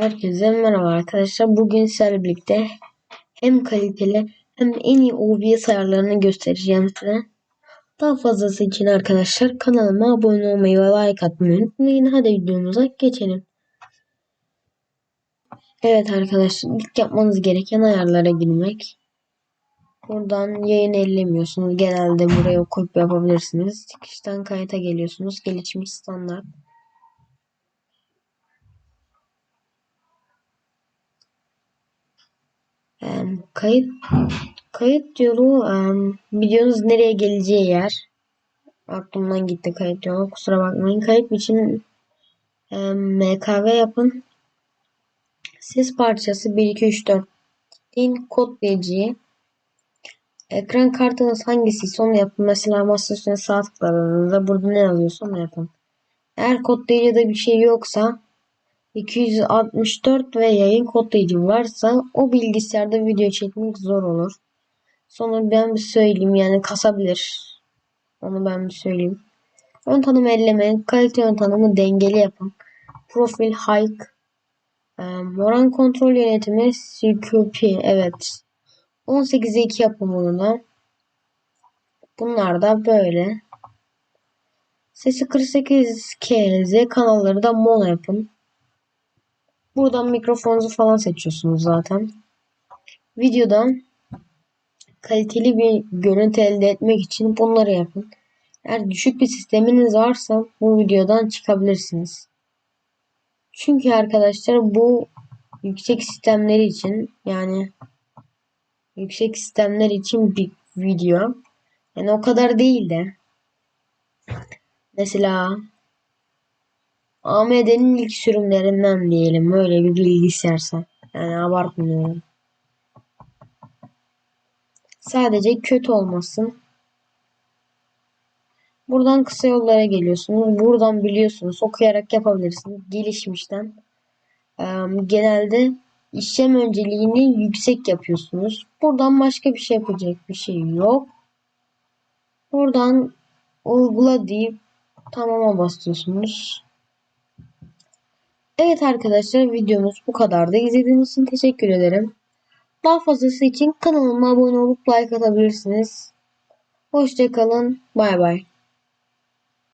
Herkese merhaba arkadaşlar. Bugün sizlerle birlikte hem kaliteli hem en iyi OBS ayarlarını göstereceğim size. Daha fazlası için arkadaşlar kanalıma abone olmayı ve like atmayı unutmayın. Hadi videomuza geçelim. Evet arkadaşlar ilk yapmanız gereken ayarlara girmek. Buradan yayın ellemiyorsunuz. Genelde buraya koyup yapabilirsiniz. Çıkıştan kayıta geliyorsunuz. Gelişmiş standart. Kayıt kayıt yolu videonuz nereye geleceği yer. Aklımdan gitti kayıt yolu. Kusura bakmayın. Kayıt için MKV yapın. Ses parçası 1 2 3 4 din kodlayıcıyı ekran kartınız hangisiyse onu yapın. Mesela masa üstüne sağ tıkladığınızda burada ne yazıyorsa onu yapın. Eğer kodlayıcıda bir şey yoksa 264 ve yayın kodlayıcı varsa o bilgisayarda video çekmek zor olur. Sonra ben bir söyleyeyim yani kasabilir. Onu ben bir söyleyeyim. Ön tanım elleme, kalite ön tanımı dengeli yapın. Profil, hike, e, moran kontrol yönetimi, CQP, evet. 18'e 2 yapın bunu da. Bunlar da böyle. Sesi 48 KZ kanalları da mono yapın. Buradan mikrofonunuzu falan seçiyorsunuz zaten. Videodan kaliteli bir görüntü elde etmek için bunları yapın. Eğer düşük bir sisteminiz varsa bu videodan çıkabilirsiniz. Çünkü arkadaşlar bu yüksek sistemleri için yani yüksek sistemler için bir video. Yani o kadar değil de mesela AMD'nin ilk sürümlerinden diyelim böyle bir bilgisayarsa. Yani abartmıyorum. Sadece kötü olmasın. Buradan kısa yollara geliyorsunuz. Buradan biliyorsunuz. Okuyarak yapabilirsiniz. Gelişmişten. genelde işlem önceliğini yüksek yapıyorsunuz. Buradan başka bir şey yapacak bir şey yok. Buradan uygula deyip tamama basıyorsunuz. Evet arkadaşlar videomuz bu kadardı. İzlediğiniz için teşekkür ederim. Daha fazlası için kanalıma abone olup like atabilirsiniz. Hoşçakalın. Bay bay.